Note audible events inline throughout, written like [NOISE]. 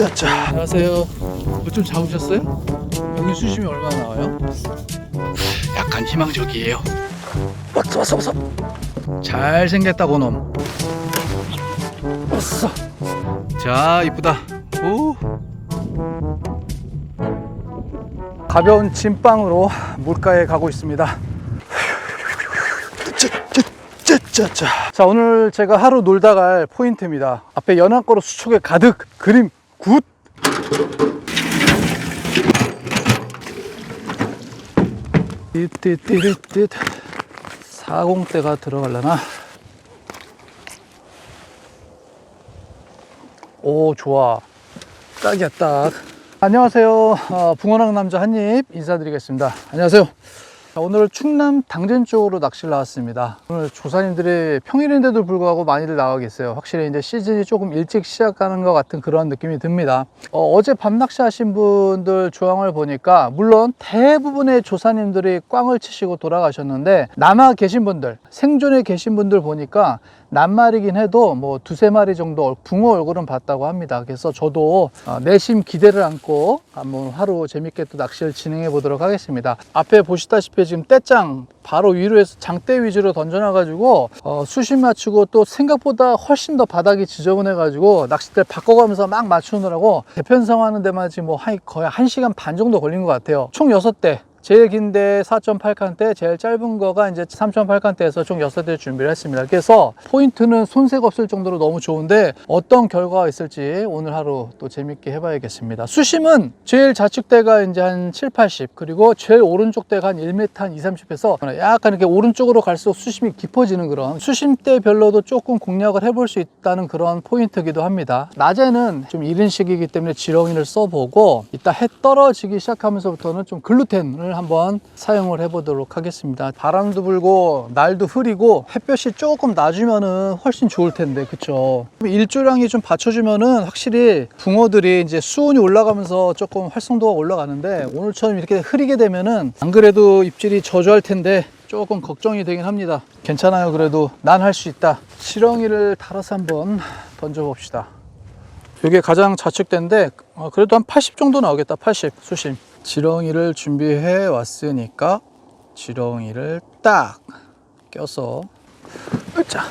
짜짜. 안녕하세요. 뭐 좀 잡으셨어요? 여기 수심이 얼마나 나와요? 약간 희망적이에요. 왔어 왔어 왔어. 잘생겼다 고 놈. 왔어. 자 이쁘다. 오. 가벼운 진방으로 물가에 가고 있습니다. 짜짜짜. 자 오늘 제가 하루 놀다 갈 포인트입니다. 앞에 연안거로 수초에 가득 그림 굿. 띠띠띠띠띠 사공대가 들어갈라나? 오 좋아. 딱이야 딱. 안녕하세요. 어, 붕어랑 남자 한입 인사드리겠습니다. 안녕하세요. 자, 오늘 충남 당진 쪽으로 낚시를 나왔습니다. 오늘 조사님들이 평일인데도 불구하고 많이들 나와 계세요. 확실히 이제 시즌이 조금 일찍 시작하는 것 같은 그런 느낌이 듭니다. 어, 제 밤 낚시 하신 분들 조항을 보니까 물론 대부분의 조사님들이 꽝을 치시고 돌아가셨는데 남아 계신 분들, 생존에 계신 분들 보니까 낱말이긴 해도 뭐 두세 마리 정도 붕어 얼굴은 봤다고 합니다. 그래서 저도 어, 내심 기대를 안고 한번 하루 재밌게 또 낚시를 진행해 보도록 하겠습니다. 앞에 보시다시피 지금 떼짱 바로 위로 해서 장대 위주로 던져놔 가지고 어, 수심 맞추고 또 생각보다 훨씬 더 바닥이 지저분해 가지고 낚싯대 바꿔가면서 막 맞추느라고 대편성 하는 데만 지금 뭐 한- 거의 1시간 반 정도 걸린 것 같아요. 총 6대 제일 긴데 4.8칸대, 제일 짧은 거가 이제 3.8칸대에서 총 6대 준비를 했습니다. 그래서 포인트는 손색 없을 정도로 너무 좋은데 어떤 결과가 있을지 오늘 하루 또 재밌게 해봐야겠습니다. 수심은 제일 좌측대가 이제 한 7, 80 그리고 제일 오른쪽 대가 한 1m 한 2, 30에서 약간 이렇게 오른쪽으로 갈수록 수심이 깊어지는 그런 수심대별로도 조금 공략을 해볼 수 있다는 그런 포인트이기도 합니다. 낮에는 좀 이른 시기이기 때문에 지렁이를 써보고 이따 해 떨어지기 시작하면서부터는 좀 글루텐을 한번 사용을 해보도록 하겠습니다. 바람도 불고 날도 흐리고 햇볕이 조금 낮으면은 훨씬 좋을 텐데 그쵸? 일조량이 좀 받쳐주면은 확실히 붕어들이 이제 수온이 올라가면서 조금 활성도가 올라가는데 오늘처럼 이렇게 흐리게 되면은 안 그래도 입질이 저조할 텐데 조금 걱정이 되긴 합니다. 괜찮아요. 그래도 난 할 수 있다. 지렁이를 달아서 한번 던져 봅시다. 이게 가장 좌측대인데 어, 그래도 한 80 정도 나오겠다 80 수심 지렁이를 준비해 왔으니까 지렁이를 딱 껴서 으짜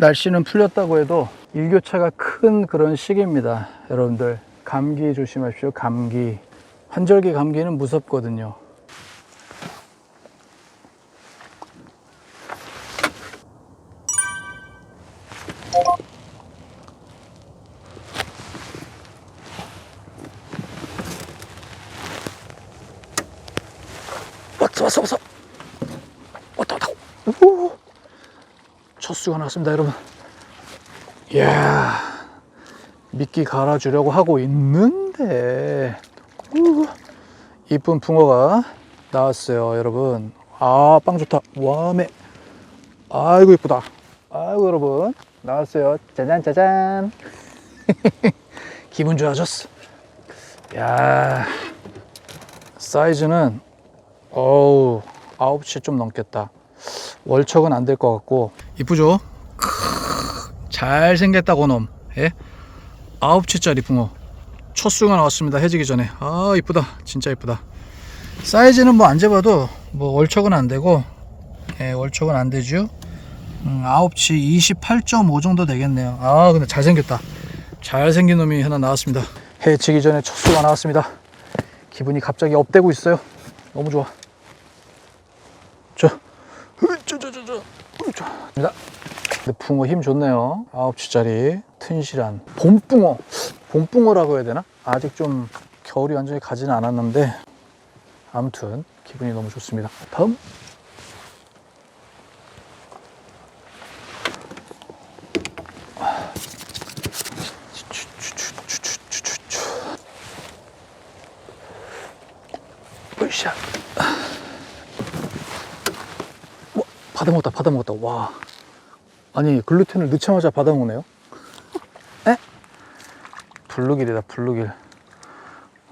날씨는 풀렸다고 해도 일교차가 큰 그런 시기입니다. 여러분들 감기 조심하십시오. 감기 환절기 감기는 무섭거든요. 왔어 왔어 왔어. 왔다 왔다. 오. 첫 수가 나왔습니다 여러분. 이야 미끼 갈아주려고 하고 있는데. 우, 이쁜 붕어가 나왔어요 여러분. 아 빵 좋다. 와메 아이고 이쁘다. 아이고 여러분 나왔어요. 짜잔 짜잔. [LAUGHS] 기분 좋아졌어. 야 사이즈는 어우 아홉치 좀 넘겠다. 월척은 안 될 것 같고. 이쁘죠? 잘생겼다고 놈. 예? 아홉치짜리 붕어. 첫 수가 나왔습니다 해지기 전에. 아 이쁘다. 진짜 이쁘다. 사이즈는 뭐 안 재봐도 뭐 월척은 안 되고 예, 월척은 안 되죠 음, 아홉치 28.5 정도 되겠네요 아 근데 잘생겼다 잘생긴 놈이 하나 나왔습니다 해지기 전에 첫 수가 나왔습니다 기분이 갑자기 업되고 있어요 너무 좋아 자 으쩌쩌쩌쩌 으쩌 근데 붕어 힘 좋네요. 9치짜리 튼실한 봄붕어. 봄붕어라고 해야 되나? 아직 좀 겨울이 완전히 가지는 않았는데 아무튼 기분이 너무 좋습니다. 다음 으쌰. 와, 받아먹었다, 받아먹었다. 와. 아니, 글루텐을 넣자마자 받아먹네요. 에? 블루길이다, 블루길.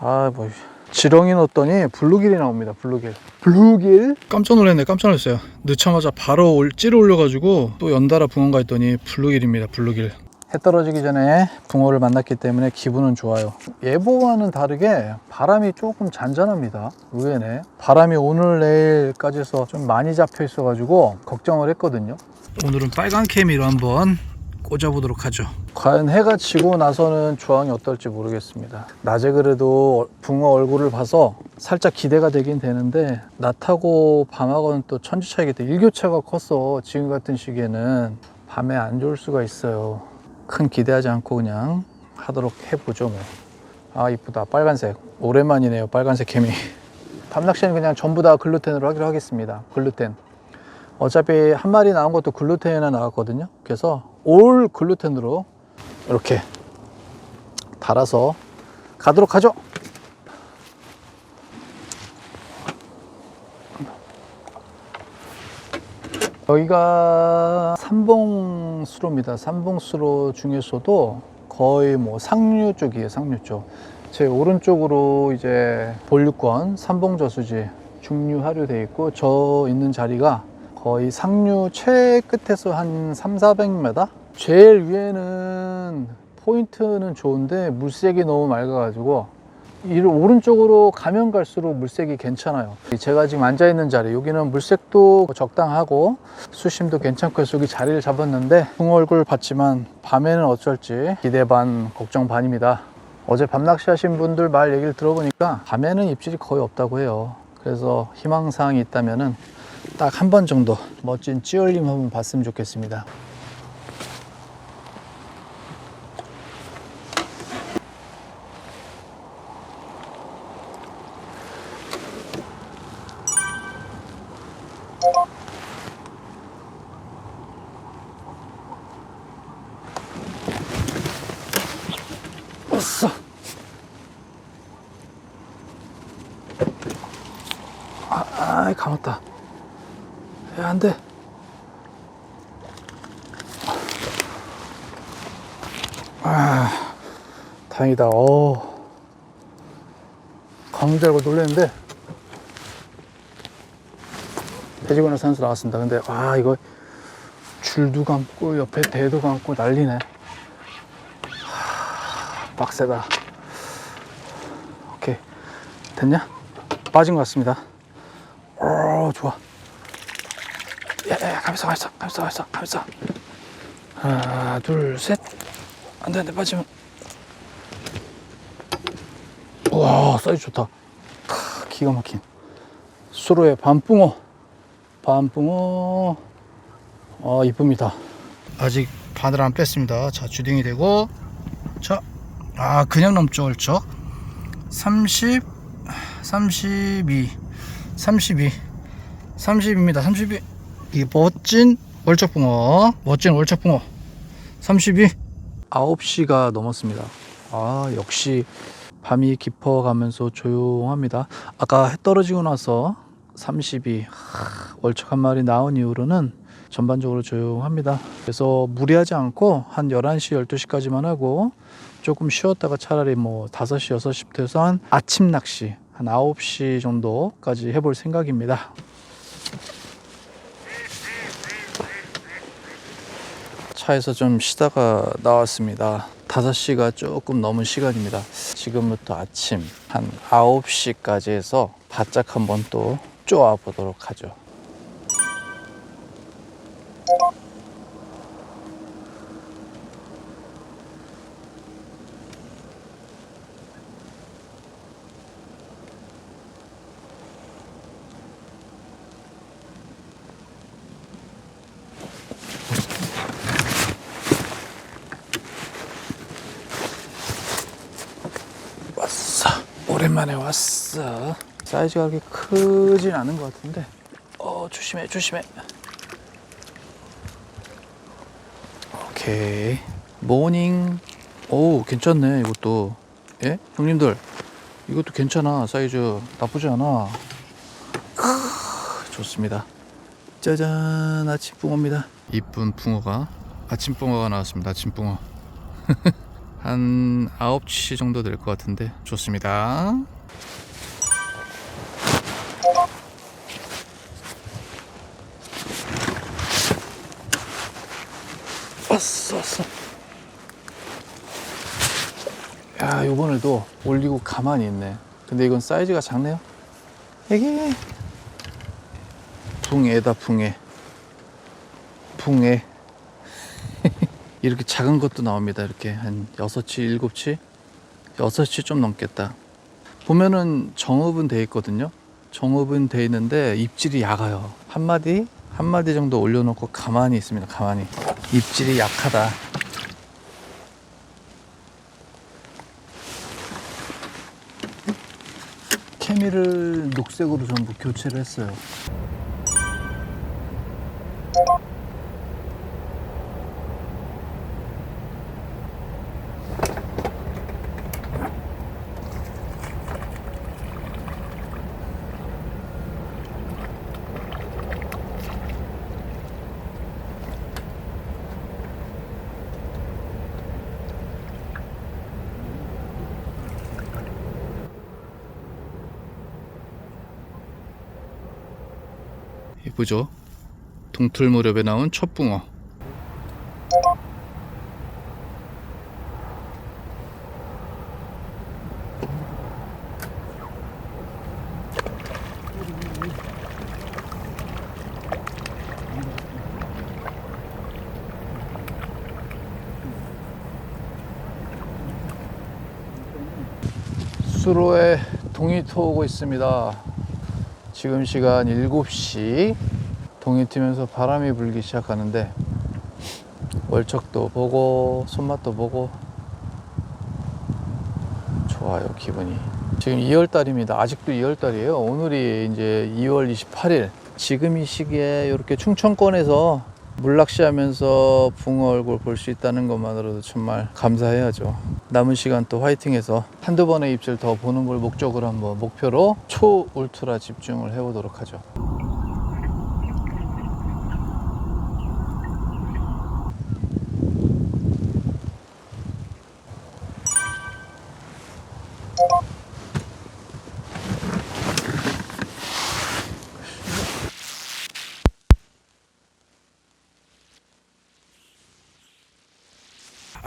아, 뭐 지렁이 넣었더니 블루길이 나옵니다. 블루길. 블루길? 깜짝 놀랐네. 깜짝 놀랐어요. 넣자마자 바로 올, 찌르 올려가지고 또 연달아 붕어가 있더니 블루길입니다. 블루길. 해 떨어지기 전에 붕어를 만났기 때문에 기분은 좋아요. 예보와는 다르게 바람이 조금 잔잔합니다. 의외네. 바람이 오늘 내일까지 해서 좀 많이 잡혀 있어 가지고 걱정을 했거든요. 오늘은 빨간 케미로 한번 꽂아보도록 하죠. 과연 해가 지고 나서는 조항이 어떨지 모르겠습니다. 낮에 그래도 붕어 얼굴을 봐서 살짝 기대가 되긴 되는데 낮하고 밤하고는 또 천지 차이기 때문에 일교차가 커서 지금 같은 시기에는 밤에 안 좋을 수가 있어요. 큰 기대하지 않고 그냥 하도록 해보죠 뭐. 아 이쁘다 빨간색 오랜만이네요 빨간색 케미. 밤낚시는 [LAUGHS] 그냥 전부 다 글루텐으로 하기로 하겠습니다. 글루텐. 어차피 한 마리 나온 것도 글루텐이 하나 나왔거든요. 그래서 올 글루텐으로 이렇게 달아서 가도록 하죠. 여기가 삼봉수로입니다. 삼봉수로 중에서도 거의 뭐 상류 쪽이에요. 상류 쪽. 제 오른쪽으로 이제 본류권 삼봉저수지 중류하류 돼 있고 저 있는 자리가 거의 상류 최끝에서 한 3, 400m? 제일 위에는 포인트는 좋은데 물색이 너무 맑아가지고 이 오른쪽으로 가면 갈수록 물색이 괜찮아요. 제가 지금 앉아 있는 자리 여기는 물색도 적당하고 수심도 괜찮고 여기 자리를 잡았는데 붕어 얼굴 봤지만 밤에는 어쩔지 기대 반 걱정 반입니다. 어제 밤낚시 하신 분들 말 얘기를 들어보니까 밤에는 입질이 거의 없다고 해요. 그래서 희망사항이 있다면은 딱한 번 정도 멋진 찌얼림 한번 봤으면 좋겠습니다. 왔어. 아, 아이, 감았다. 야, 안 돼. 아, 다행이다. 어. 감은 줄 알고 놀랐는데, 돼지고나 산수 나왔습니다. 근데, 와, 이거 줄도 감고, 옆에 대도 감고 난리네. 하, 빡세다. 오케이. 됐냐? 빠진 것 같습니다. 어, 좋아. 야, 가만있어, 가만있어, 가만있어, 가만있어, 가만있어. 하나, 둘, 셋. 안 돼, 안 돼, 빠지면. 와, 사이즈 좋다. 크, 기가 막힌. 수로의 밤붕어. 밤붕어. 아, 이쁩니다. 아직 바늘 안 뺐습니다. 자, 주딩이 되고. 자, 아, 그냥 넘죠, 얼쩍. 30, 32, 32, 30입니다. 32. 이 멋진 월척붕어, 멋진 월척붕어. 32. 9시가 넘었습니다. 아, 역시 밤이 깊어가면서 조용합니다. 아까 해 떨어지고 나서 32 하, 월척 한 마리 나온 이후로는 전반적으로 조용합니다. 그래서 무리하지 않고 한 11시, 12시까지만 하고 조금 쉬었다가 차라리 뭐 5시, 6시부터 해서 한 아침 낚시 한 9시 정도까지 해볼 생각입니다. 차에서 좀 쉬다가 나왔습니다. 5시가 조금 넘은 시간입니다. 지금부터 아침 한 9시까지 해서 바짝 한번 또 쪼아 보도록 하죠. 왔어. 오랜만에 왔어. 사이즈가 그렇게 크진 않은 것 같은데. 어, 조심해, 조심해. 오케이. 모닝. 오, 괜찮네, 이것도. 예? 형님들. 이것도 괜찮아, 사이즈. 나쁘지 않아. 크, 좋습니다. 짜잔, 아침 붕어입니다. 이쁜 붕어가, 아침 붕어가 나왔습니다, 아침 붕어. [LAUGHS] 한 9시 정도 될 것 같은데 좋습니다. 왔어 왔어. 야 요번에도 올리고 가만히 있네. 근데 이건 사이즈가 작네요. 이게 붕애다 붕애. 붕애. 이렇게 작은 것도 나옵니다. 이렇게 한 6치, 7치? 6치 좀 넘겠다. 보면은 정읍은 돼 있거든요. 정읍은 돼 있는데 입질이 약아요. 한 마디, 한 마디 정도 올려놓고 가만히 있습니다. 가만히. 입질이 약하다. 케미를 녹색으로 전부 교체를 했어요. 이쁘죠? 동틀 무렵에 나온 첫 붕어. 수로에 동이 터오고 있습니다. 지금 시간 7시. 동이 트면서 바람이 불기 시작하는데 월척도 보고 손맛도 보고 좋아요 기분이. 지금 2월 달입니다. 아직도 2월 달이에요. 오늘이 이제 2월 28일. 지금 이 시기에 이렇게 충청권에서 물낚시 하면서 붕어 얼굴 볼 수 있다는 것만으로도 정말 감사해야죠. 남은 시간 또 화이팅해서 한두 번의 입질 더 보는 걸 목적으로 한번 목표로 초 울트라 집중을 해보도록 하죠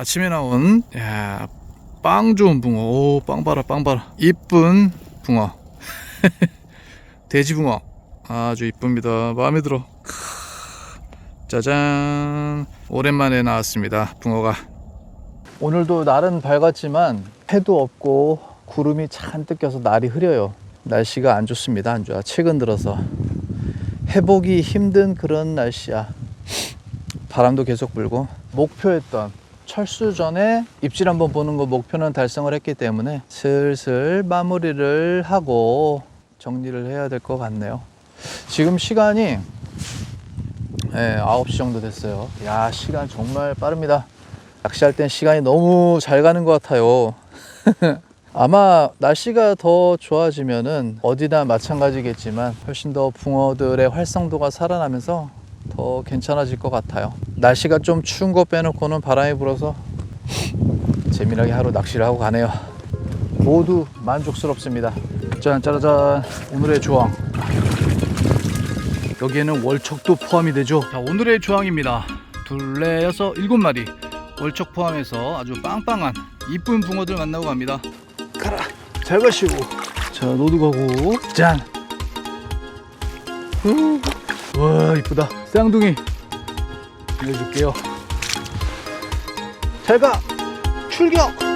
아침에 나온 야, 빵 좋은 붕어. 오, 빵 봐라, 빵 봐라. 이쁜 붕어. [LAUGHS] 돼지 붕어. 아주 이쁩니다. 마음에 들어. 크, 짜잔. 오랜만에 나왔습니다. 붕어가. 오늘도 날은 밝았지만 해도 없고 구름이 잔뜩 껴서 날이 흐려요. 날씨가 안 좋습니다. 안 좋아. 최근 들어서 해보기 힘든 그런 날씨야. 바람도 계속 불고 목표했던 철수 전에 입질 한번 보는 거 목표는 달성을 했기 때문에 슬슬 마무리를 하고 정리를 해야 될 것 같네요. 지금 시간이 예, 9시 정도 됐어요. 야, 시간 정말 빠릅니다. 낚시할 땐 시간이 너무 잘 가는 것 같아요. [LAUGHS] 아마 날씨가 더 좋아지면은 어디나 마찬가지겠지만 훨씬 더 붕어들의 활성도가 살아나면서 더 괜찮아질 것 같아요. 날씨가 좀 추운 거 빼놓고는 바람이 불어서 재미나게 하루 낚시를 하고 가네요. 모두 만족스럽습니다. 짠, 짜라잔. 오늘의 조항. 여기에는 월척도 포함이 되죠. 자, 오늘의 조항입니다. 둘레 여섯 일곱 마리. 월척 포함해서 아주 빵빵한 이쁜 붕어들 만나고 갑니다. 가라. 잘 가시고. 자, 노드 가고. 짠. 후. 와, 이쁘다. 쌍둥이. 보여줄게요. 잘 가. 출격.